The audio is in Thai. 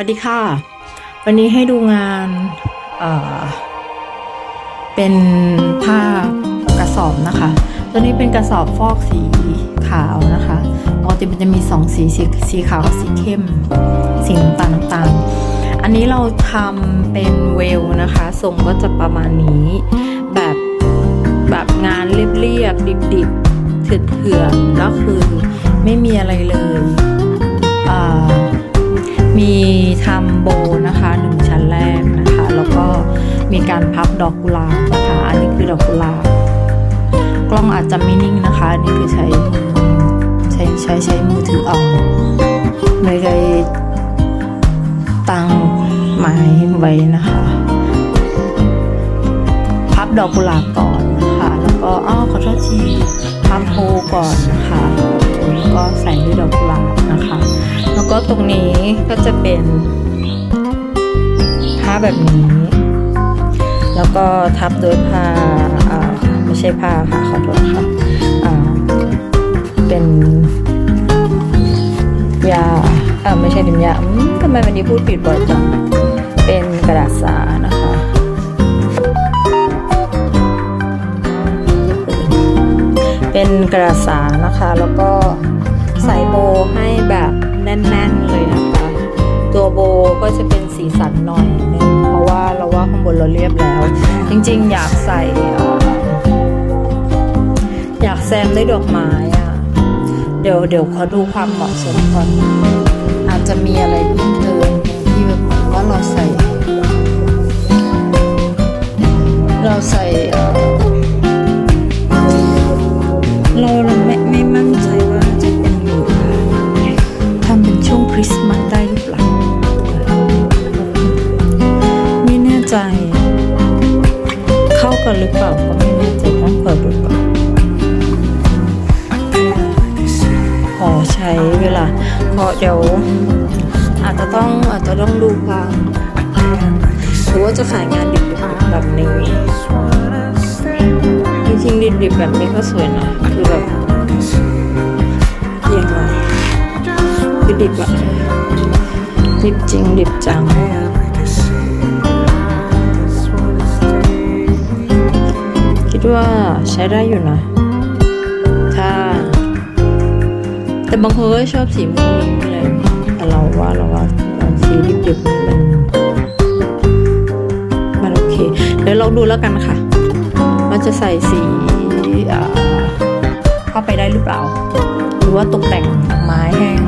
วัสดีค่ะ วันนี้ให้ดูงานเอ่อเป็นผ้ากระสอบนะคะ ตัวนี้เป็นกระสอบฟอกสีขาวนะคะปกติมันจะมีสองสีสีสีขาวกับสีเข้ม สีน้ำตาลน้ำตาล อันนี้เราทำเป็นเวลนะคะทรงก็จะประมาณนี้แบบแบบงานเรียบๆดิบๆเถื่อนๆแล้วคือไม่มีอะไรเลยอ่า มีทำโบนะคะหนึ่งชั้นแรกนะคะ แล้วก็มีการพับดอกกุหลาบนะคะอันนี้คือดอกกุหลาบกล้องอาจจะไม่นิ่งนะคะอันนี้คือใช้ใช้ใช้ใช้มือถือเอาไม่ได้ตั้งไม้ไว้นะคะ พับดอกกุหลาบก่อนนะคะ แล้วก็อ้อขอโทษทีพับโบก่อนนะคะ ก็ใส่ด้วยดอกกุหลาบนะคะ แล้วก็ตรงนี้ก็จะเป็นผ้าแบบนี้ แล้วก็ทับด้วยผ้าอ่าไม่ใช่ผ้าค่ะขอโทษค่ะอ่าเป็นยาเออไม่ใช่ดิมยาทำไมวันนี้พูดผิดบ่อยจังเป็นกระดาษสานะคะเป็นกระดาษสานะคะ แล้วก็ ใส่โบให้แบบแน่นๆเลยนะคะ ตัวโบก็จะเป็นสีสันหน่อยนึงเพราะว่าเราว่าข้างบนเราเรียบแล้ว จริงๆ อยากใส่เอ่ออยากแซมด้วยดอกไม้อะเดี๋ยวเดี๋ยวขอดูความเหมาะสมก่อนอาจจะมีอะไรเพิ่มเติม เข้ากันหรือเปล่าก็ไม่แน่ใจต้องเปิดดูก่อนขอใช้เวลาเพราะเดี๋ยวอาจจะต้องอาจจะต้องดูความหรือว่าจะขายงานดิบแบบนี้จริงๆดิบๆแบบนี้ก็สวยนะคือแบบยังไงคือดิบอะดิบจริงดิบจัง คิดว่าใช้ได้อยู่นะ ถ้า แต่บางคนก็ชอบสีม่วงนี้เลยแต่เราว่าเราว่าสีดิบๆมันมันโอเค เดี๋ยวลองดูแล้วกันค่ะว่าจะใส่สีอ่าเข้าไปได้หรือเปล่า หรือว่าตกแต่งดอกไม้แห้ง